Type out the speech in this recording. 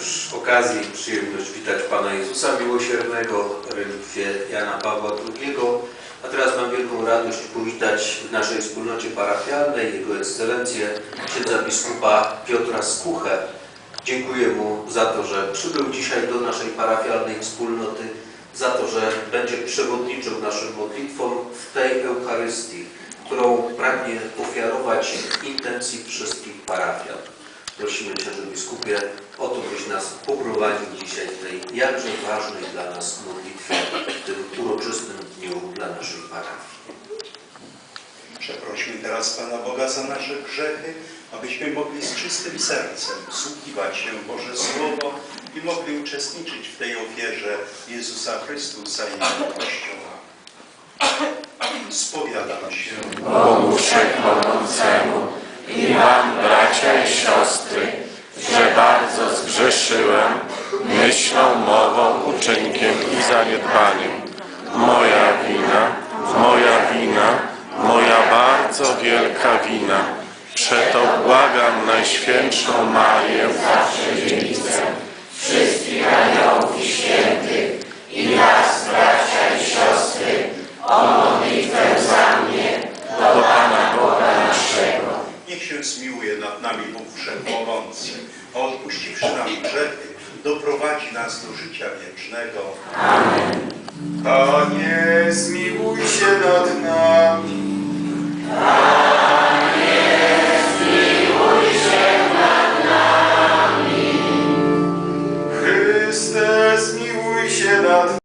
już okazję i przyjemność witać Pana Jezusa Miłosiernego relikwie Jana Pawła II. A teraz mam wielką radość powitać w naszej wspólnocie parafialnej Jego Ekscelencję księdza biskupa Piotra Skuchę. Dziękuję mu za to, że przybył dzisiaj do naszej parafialnej wspólnoty, za to, że będzie przewodniczył naszym modlitwom w tej Eucharystii, którą pragnie ofiarować intencji wszystkich parafian. Prosimy Księże Biskupie o to, byś nas poprowadził dzisiaj w tej jakże ważnej dla nas modlitwie, w tym uroczystym dniu dla naszej parafii. Przeprośmy teraz Pana Boga za nasze grzechy, abyśmy mogli z czystym sercem wsłuchiwać się Boże Słowo i mogli uczestniczyć w tej ofierze Jezusa Chrystusa i Jego Kościoła. Spowiadam się. Bogu Wszechmogącemu i Wam, bracia i siostry, że bardzo zgrzeszyłem myślą, mową, uczynkiem i zaniedbaniem. Moja wina, moja wina, moja bardzo wielka wina. Przeto błagam Najświętszą Marię, zawsze się zmiłuje nad nami Bóg Wszechmogący, a odpuściwszy nam grzechy, doprowadzi nas do życia wiecznego. Amen. Panie, zmiłuj się nad nami. Panie, zmiłuj się nad nami. Chryste, zmiłuj się nad nami.